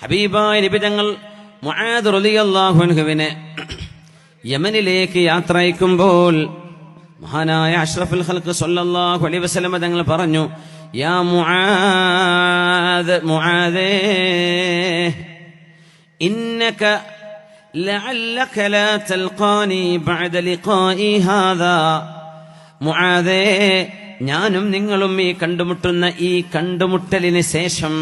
ഹബീബായ നിബിതങ്ങൾ മുആദ് റളിയല്ലാഹുവിനെ യമനിലേക്ക് യാത്ര അയക്കുമ്പോൾ മഹാനായ അഷ്റഫുൽ ഖൽഖ് സല്ലല്ലാഹു അലൈഹി വസല്ലം തങ്ങൾ പറഞ്ഞു യാ മുആദ് മുആദേ ഇന്നക لعلك لا تلقاني بعد لقائي هذا മുആദേ ഞാനും നിങ്ങളും ഈ കണ്ടുമുട്ടുന്ന ഈ കണ്ടുമുട്ടലിന് ശേഷം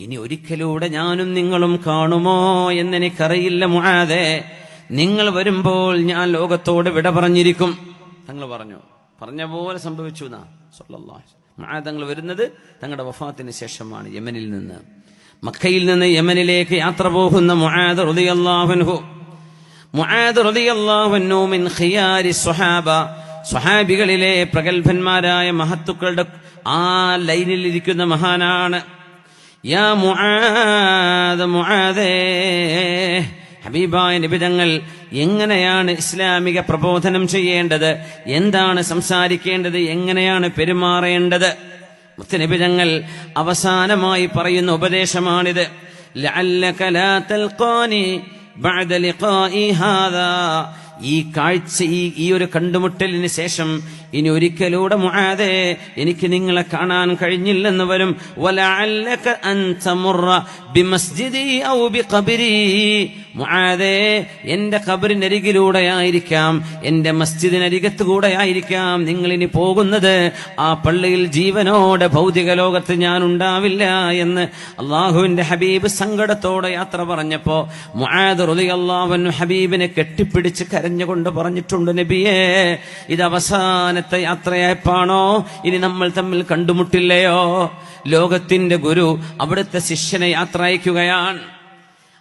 ഇനി ഒരിക്കലൂടെ ഞാനും നിങ്ങളും കാണുമോ എന്നെനിക്കറിയില്ല മുഴാതെ. നിങ്ങൾ വരുമ്പോൾ ഞാൻ ലോകത്തോട് വിട പറഞ്ഞിരിക്കും. തങ്ങൾ പറഞ്ഞു പറഞ്ഞ പോലെ സംഭവിച്ചു തങ്ങൾ വരുന്നത് തങ്ങളുടെ വഫാത്തിന് ശേഷമാണ് യമനിൽ നിന്ന്. മക്കയിൽ നിന്ന് യമനിലേക്ക് യാത്ര പോകുന്ന മിൻ ഖിയാരി സ്വഹാബ. സ്വഹാബികളിലെ പ്രഗത്ഭന്മാരായ മഹത്തുക്കളുടെ ആ ലൈനിൽ ഇരിക്കുന്ന മഹാനാണ്. യാ മുആദ് മുആദേ ഹബീബായ നിബിതങ്ങൾ എങ്ങനെയാണ് ഇസ്ലാമിക പ്രബോധനം ചെയ്യേണ്ടത്? എന്താണ് സംസാരിക്കേണ്ടത്? എങ്ങനെയാണ് പെരുമാറേണ്ടത്? മുത്തനബിതങ്ങൾ അവസാനമായി പറയുന്ന ഉപദേശമാണിത്. ഈ കാഴ്ച ഈ ഒരു കണ്ടുമുട്ടലിന് ശേഷം ഇനി ഒരിക്കലൂടെ മുആദേ എനിക്ക് നിങ്ങളെ കാണാൻ കഴിഞ്ഞില്ലെന്ന് വരും. എന്റെ ഖബറിനരികിലൂടെ ആയിരിക്കാം എന്റെ മസ്ജിദിനരികത്ത് കൂടെ ആയിരിക്കാം നിങ്ങൾ ഇനി പോകുന്നത്. ആ പള്ളിയിൽ ജീവനോടെ ഭൗതിക ലോകത്ത് ഞാൻ ഉണ്ടാവില്ല എന്ന് അള്ളാഹുവിന്റെ ഹബീബ് സങ്കടത്തോടെ യാത്ര പറഞ്ഞപ്പോ റളിയല്ലാഹു ഹബീബിനെ കെട്ടിപ്പിടിച്ച് കരഞ്ഞുകൊണ്ട് പറഞ്ഞിട്ടുണ്ട് നബിയേ ഇത് അവസാനത്തെ യാത്രയായപ്പാണോ? ഇനി നമ്മൾ തമ്മിൽ കണ്ടുമുട്ടില്ലയോ? ലോകത്തിന്റെ ഗുരു അവിടുത്തെ ശിഷ്യനെ യാത്ര അയക്കുകയാണ്.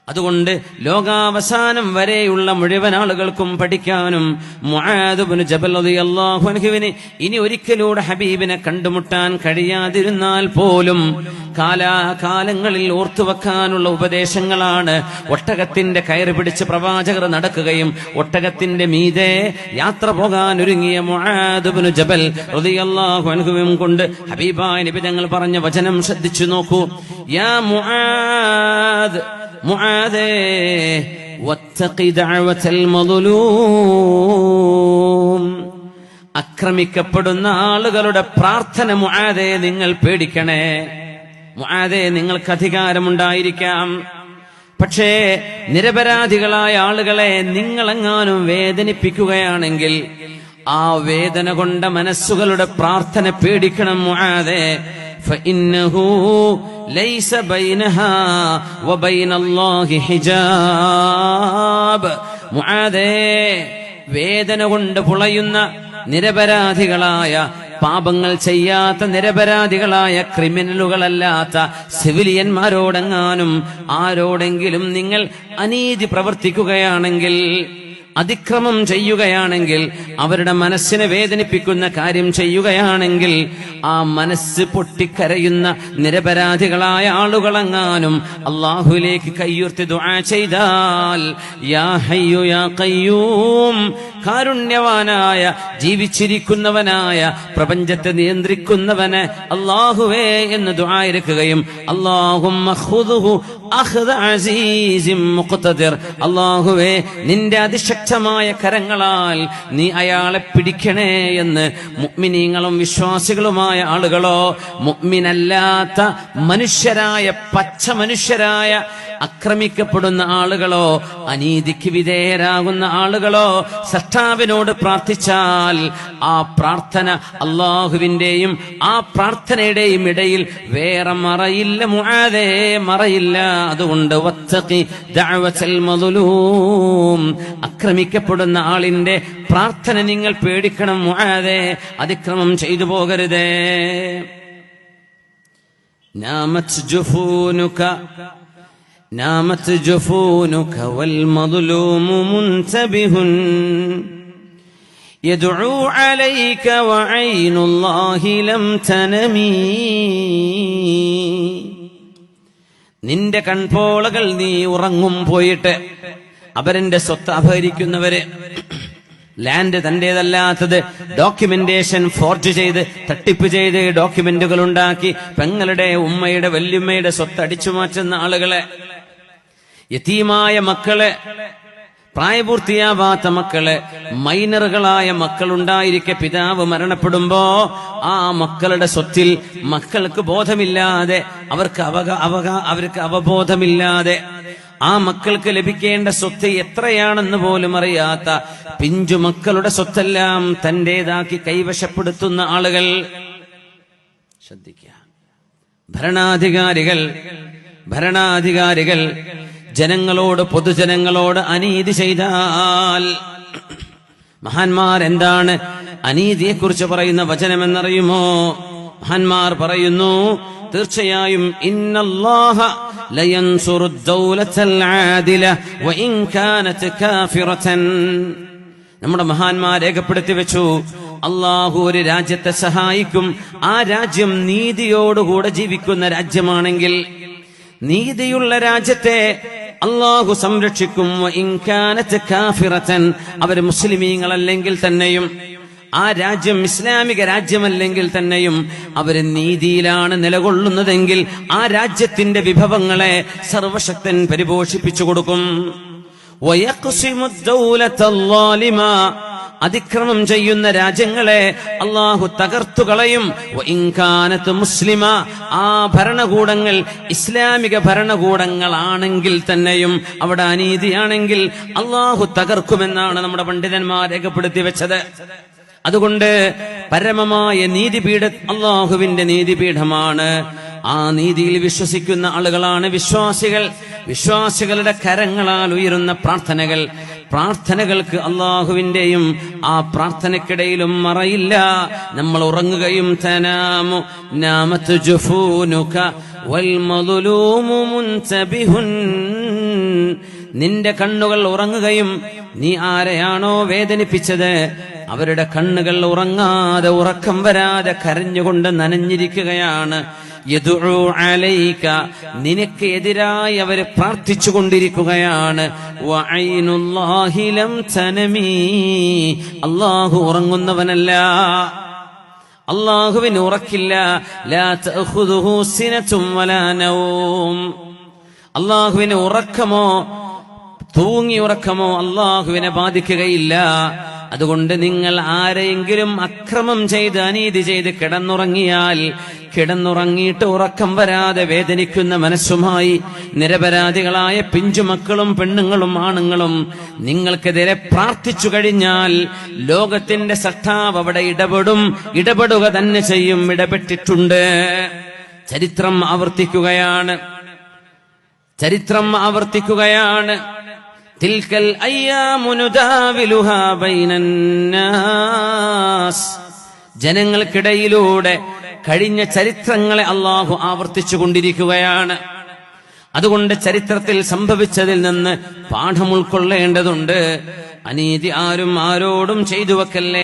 അതുകൊണ്ട് ലോകാവസാനം വരെയുള്ള മുഴുവൻ ആളുകൾക്കും പഠിക്കാനും മുആദുബ്നു ജബൽ ഇനി ഒരിക്കലൂടെ ഹബീബിനെ കണ്ടുമുട്ടാൻ കഴിയാതിരുന്നാൽ പോലും കാലാകാലങ്ങളിൽ ഓർത്തുവെക്കാനുള്ള ഉപദേശങ്ങളാണ് ഒട്ടകത്തിന്റെ കയറ് പിടിച്ച് പ്രവാചകർ നടക്കുകയും ഒട്ടകത്തിന്റെ മീതെ യാത്ര പോകാൻ ഒരുങ്ങിയ മുആദുബ്നു ജബൽ റളിയല്ലാഹു അൻഹുവും കൊണ്ട് ഹബീബായ നബി തങ്ങൾ പറഞ്ഞ വചനം ശ്രദ്ധിച്ചു നോക്കൂ. യാ മുആദേ വത്തഖി ദഅവത്തൽ മദ്ലൂം. ആക്രമിക്കപ്പെടുന്ന ആളുകളുടെ പ്രാർത്ഥന മുആദേ നിങ്ങൾ പേടിക്കണേ. മുആദേ നിങ്ങൾക്ക് അധികാരമുണ്ടായിരിക്കാം. പക്ഷേ നിരപരാധികളായ ആളുകളെ നിങ്ങളെങ്ങാനും വേദനിപ്പിക്കുകയാണെങ്കിൽ ആ വേദന കൊണ്ട മനസ്സുകളുടെ പ്രാർത്ഥന പേടിക്കണം മുആദേ فإنه ليس بينها وبين الله حجاب മുആദേ വേദന കൊണ്ട് പുളയുന്ന നിരപരാധികളായ പാപങ്ങൾ ചെയ്യാത്ത നിരപരാധികളായ ക്രിമിനലുകളല്ലാത്ത സിവിലിയന്മാരോടെങ്ങാനും ആരോടെങ്കിലും നിങ്ങൾ അനീതി പ്രവർത്തിക്കുകയാണെങ്കിൽ അതിക്രമം ചെയ്യുകയാണെങ്കിൽ അവരുടെ മനസ്സിനെ വേദനിപ്പിക്കുന്ന കാര്യം ചെയ്യുകയാണെങ്കിൽ ആ മനസ്സ് പൊട്ടിക്കരയുന്ന നിരപരാധികളായ ആളുകളെങ്ങാനും അള്ളാഹുലേക്ക് കയ്യുർത്തി ദുആ ചെയ്താൽ യാ ഹയ്യു യാ കാരുണ്യവാനായ ജീവിച്ചിരിക്കുന്നവനായ പ്രപഞ്ചത്തെ നിയന്ത്രിക്കുന്നവന് അള്ളാഹുവേ എന്ന് ദുആയിരിക്കുകയും അള്ളാഹും അഖ്ദ അള്ളാഹുവേ നിന്റെ അതിശക്തമായ കരങ്ങളാൽ നീ അയാളെ പിടിക്കണേ എന്ന് മുഗ്മിനീങ്ങളും വിശ്വാസികളുമായ ആളുകളോ മുഗ്മിനല്ലാത്ത മനുഷ്യരായ പച്ച മനുഷ്യരായ അക്രമിക്കപ്പെടുന്ന ആളുകളോ അനീതിക്ക് വിധേയരാകുന്ന ആളുകളോ സഷ്ടാവിനോട് പ്രാർത്ഥിച്ചാൽ ആ പ്രാർത്ഥന അള്ളാഹുവിന്റെയും ആ പ്രാർത്ഥനയുടെയും ഇടയിൽ വേറെ മറയില്ല മുആദേ മറയില്ല. അതുകൊണ്ട് അക്രമി ആക്രമിക്കപ്പെടുന്ന ആളിന്റെ പ്രാർത്ഥന നിങ്ങൾ പേടിക്കണം മുആദേ അതിക്രമം ചെയ്തു പോകരുതേ نامت جفونك نامت جفونك والمظلوم منتبه يدعو عليك وعين الله لم تنمي നിന്റെ കൺപോളകൾ നീ ഉറങ്ങും പോയിട്ട് അവരെന്റെ സ്വത്ത് അപഹരിക്കുന്നവര് ലാൻഡ് തന്റേതല്ലാത്തത് ഡോക്യുമെന്റേഷൻ ഫോർജ് ചെയ്ത് തട്ടിപ്പ് ചെയ്ത് ഡോക്യുമെന്റുകൾ ഉണ്ടാക്കി പെങ്ങളുടെ ഉമ്മയുടെ വല്യുമ്മയുടെ സ്വത്ത് അടിച്ചു മാറ്റുന്ന ആളുകളെ യതീമായ മക്കളെ പ്രായപൂർത്തിയാവാത്ത മക്കളെ മൈനറുകളായ മക്കളുണ്ടായിരിക്കെ പിതാവ് മരണപ്പെടുമ്പോ ആ മക്കളുടെ സ്വത്തിൽ മക്കൾക്ക് ബോധമില്ലാതെ അവർക്ക് അവക അവക അവർക്ക് അവബോധമില്ലാതെ ആ മക്കൾക്ക് ലഭിക്കേണ്ട സ്വത്ത് എത്രയാണെന്ന് പോലും അറിയാത്ത പിഞ്ചു മക്കളുടെ സ്വത്തെല്ലാം തന്റേതാക്കി കൈവശപ്പെടുത്തുന്ന ആളുകൾ ശ്രദ്ധിക്കുക. ഭരണാധികാരികൾ ഭരണാധികാരികൾ ജനങ്ങളോട് പൊതുജനങ്ങളോട് അനീതി ചെയ്താൽ മഹാന്മാരെന്താണ് അനീതിയെക്കുറിച്ച് പറയുന്ന വചനമെന്നറിയുമോ? മഹാന്മാർ പറയുന്നു തീർച്ചയായും ഇന്നല്ലാഹ ആദില നമ്മുടെ മഹാന്മാർ രേഖപ്പെടുത്തി വെച്ചു അള്ളാഹു ഒരു രാജ്യത്തെ സഹായിക്കും ആ രാജ്യം നീതിയോടുകൂടെ ജീവിക്കുന്ന രാജ്യമാണെങ്കിൽ നീതിയുള്ള രാജ്യത്തെ അള്ളാഹു സംരക്ഷിക്കും അവർ മുസ്ലിമീങ്ങളല്ലെങ്കിൽ തന്നെയും ആ രാജ്യം ഇസ്ലാമിക രാജ്യമല്ലെങ്കിൽ തന്നെയും അവർ നീതിയിലാണ് നിലകൊള്ളുന്നതെങ്കിൽ ആ രാജ്യത്തിന്റെ വിഭവങ്ങളെ സർവശക്തൻ പരിപോഷിപ്പിച്ചു കൊടുക്കും. അതിക്രമം ചെയ്യുന്ന രാജ്യങ്ങളെ അള്ളാഹു തകർത്തു കളയും. മുസ്ലിമ ആ ഭരണകൂടങ്ങൾ ഇസ്ലാമിക ഭരണകൂടങ്ങളാണെങ്കിൽ തന്നെയും അവിടെ അനീതിയാണെങ്കിൽ അള്ളാഹു തകർക്കുമെന്നാണ് നമ്മുടെ പണ്ഡിതന്മാർ രേഖപ്പെടുത്തി വെച്ചത്. അതുകൊണ്ട് പരമമായ നീതിപീഠ അള്ളാഹുവിന്റെ നീതിപീഠമാണ്. ആ നീതിയിൽ വിശ്വസിക്കുന്ന ആളുകളാണ് വിശ്വാസികൾ. വിശ്വാസികളുടെ കരങ്ങളാൽ ഉയരുന്ന പ്രാർത്ഥനകൾ. പ്രാർത്ഥനകൾക്ക് അള്ളാഹുവിന്റെയും ആ പ്രാർത്ഥനക്കിടയിലും മറയില്ല. നമ്മൾ ഉറങ്ങുകയും തനാമു നാമത്ത് ജുഫൂനുക വൽ മദ്ലൂമു മുൻതബിഹുൻ നിന്റെ കണ്ണുകൾ ഉറങ്ങുകയും നീ ആരെയാണോ വേദനിപ്പിച്ചത് അവരുടെ കണ്ണുകൾ ഉറങ്ങാതെ ഉറക്കം വരാതെ കരഞ്ഞുകൊണ്ട് നനഞ്ഞിരിക്കുകയാണ്. അലൈക നിനക്ക് എതിരായി അവർ പ്രാർത്ഥിച്ചു കൊണ്ടിരിക്കുകയാണ്. അള്ളാഹു ഉറങ്ങുന്നവനല്ല. അള്ളാഹുവിന് ഉറക്കില്ല. അള്ളാഹുവിന് ഉറക്കമോ തൂങ്ങി ഉറക്കമോ അള്ളാഹുവിനെ ബാധിക്കുകയില്ല. അതുകൊണ്ട് നിങ്ങൾ ആരെയെങ്കിലും അക്രമം ചെയ്ത് അനീതി ചെയ്ത് കിടന്നുറങ്ങിയാൽ കിടന്നുറങ്ങിയിട്ട് ഉറക്കം വരാതെ വേദനിക്കുന്ന മനസ്സുമായി നിരപരാധികളായ പിഞ്ചുമക്കളും പെണ്ണുങ്ങളും ആണുങ്ങളും നിങ്ങൾക്കെതിരെ പ്രാർത്ഥിച്ചു കഴിഞ്ഞാൽ ലോകത്തിന്റെ സട്ടാവ് അവിടെ ഇടപെടും ഇടപെടുക തന്നെ ചെയ്യും ഇടപെട്ടിട്ടുണ്ട്. ചരിത്രം ആവർത്തിക്കുകയാണ്. ചരിത്രം ആവർത്തിക്കുകയാണ്. തിൽക്കൽ അയ്യാമുനുദാവിലുഹാ ബൈനന്നാസ്. ജനങ്ങൾക്കിടയിലൂടെ കഴിഞ്ഞ ചരിത്രങ്ങളെ അള്ളാഹു ആവർത്തിച്ചു കൊണ്ടിരിക്കുകയാണ്. അതുകൊണ്ട് ചരിത്രത്തിൽ സംഭവിച്ചതിൽ നിന്ന് പാഠം ഉൾക്കൊള്ളേണ്ടതുണ്ട്. അനീതി ആരും ആരോടും ചെയ്തു വെക്കല്ലേ